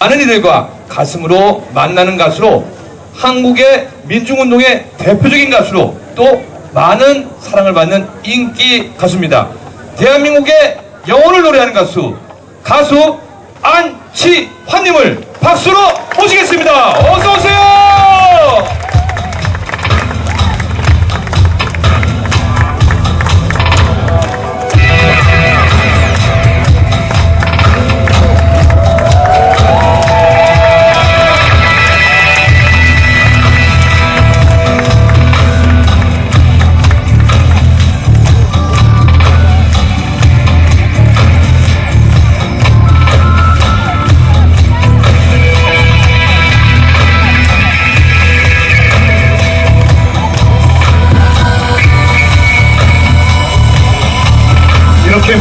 많은 이들과 가슴으로 만나는 가수로 한국의 민중운동의 대표적인 가수로 또 많은 사랑을 받는 인기 가수입니다. 대한민국의 영혼을 노래하는 가수 가수 안치환님을 박수로 모시겠습니다. 어서 오세요.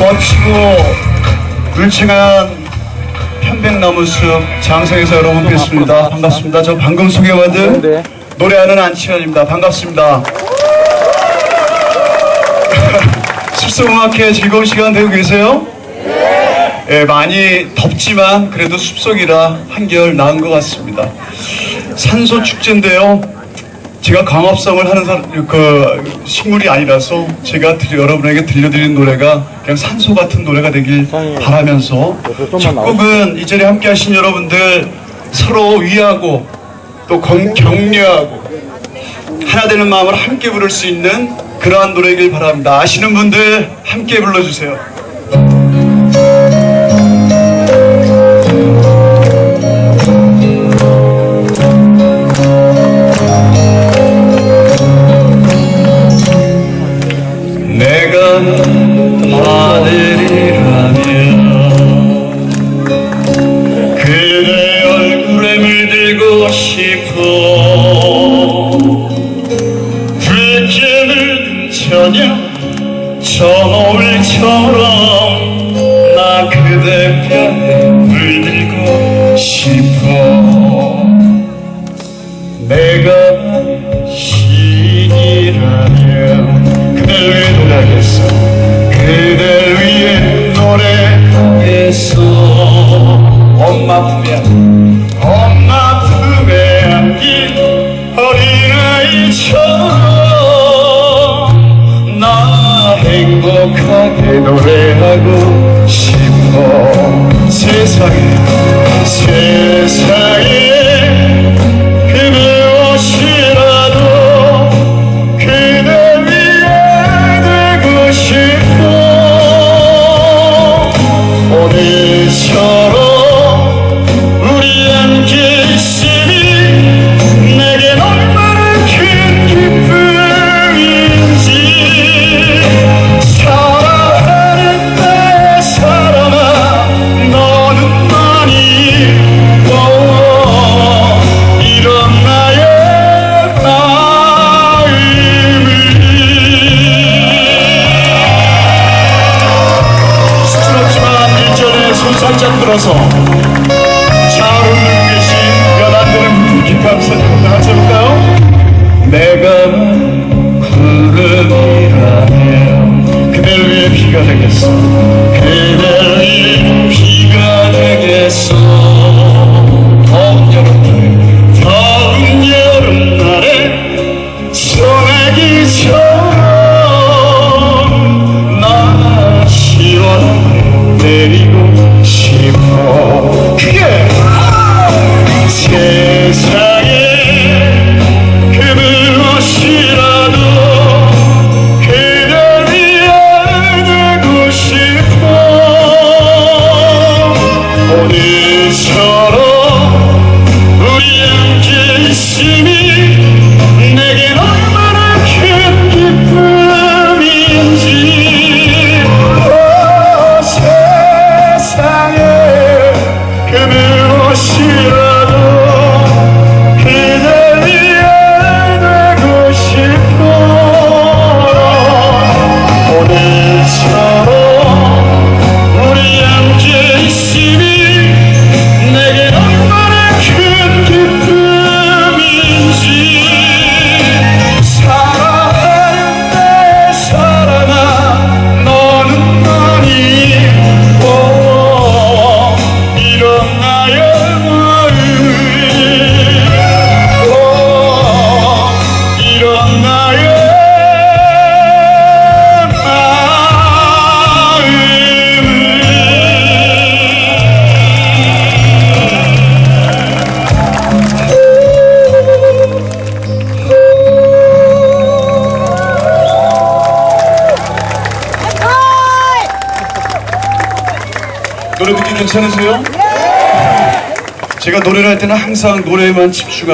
멋지고 울창한 편백나무 숲 장성에서 여러분 뵙습니다. 반갑습니다. 저 방금 소개받은 노래하는 안치환입니다. 반갑습니다. 숲속음악회 즐거운 시간 되고 계세요? 예, 많이 덥지만 그래도 숲속이라 한결 나은 것 같습니다. 산소 축제인데요. 제가 광합성을 하는 사람, 그 식물이 아니라서 제가 들- 여러분에게 들려드리는 노래가 그냥 산소 같은 노래가 되길 바라면서 작곡은 이 자리에 함께 하신 여러분들 서로 위하고 또 건- 격려하고 하나 되는 마음을 함께 부를 수 있는 그러한 노래이길 바랍니다. 아시는 분들 함께 불러주세요. 아들이라면 그대 얼굴에 물들고 싶어 물든 저녁 저 노을처럼 엄마 품에 엄마 품에 안긴 어린아이처럼 나 행복하게 노래하고 싶어. 세상에 세상에 그 무엇이 노래 듣기 괜찮으세요? 제가 노래를 할 때는 항상 노래에만 집중하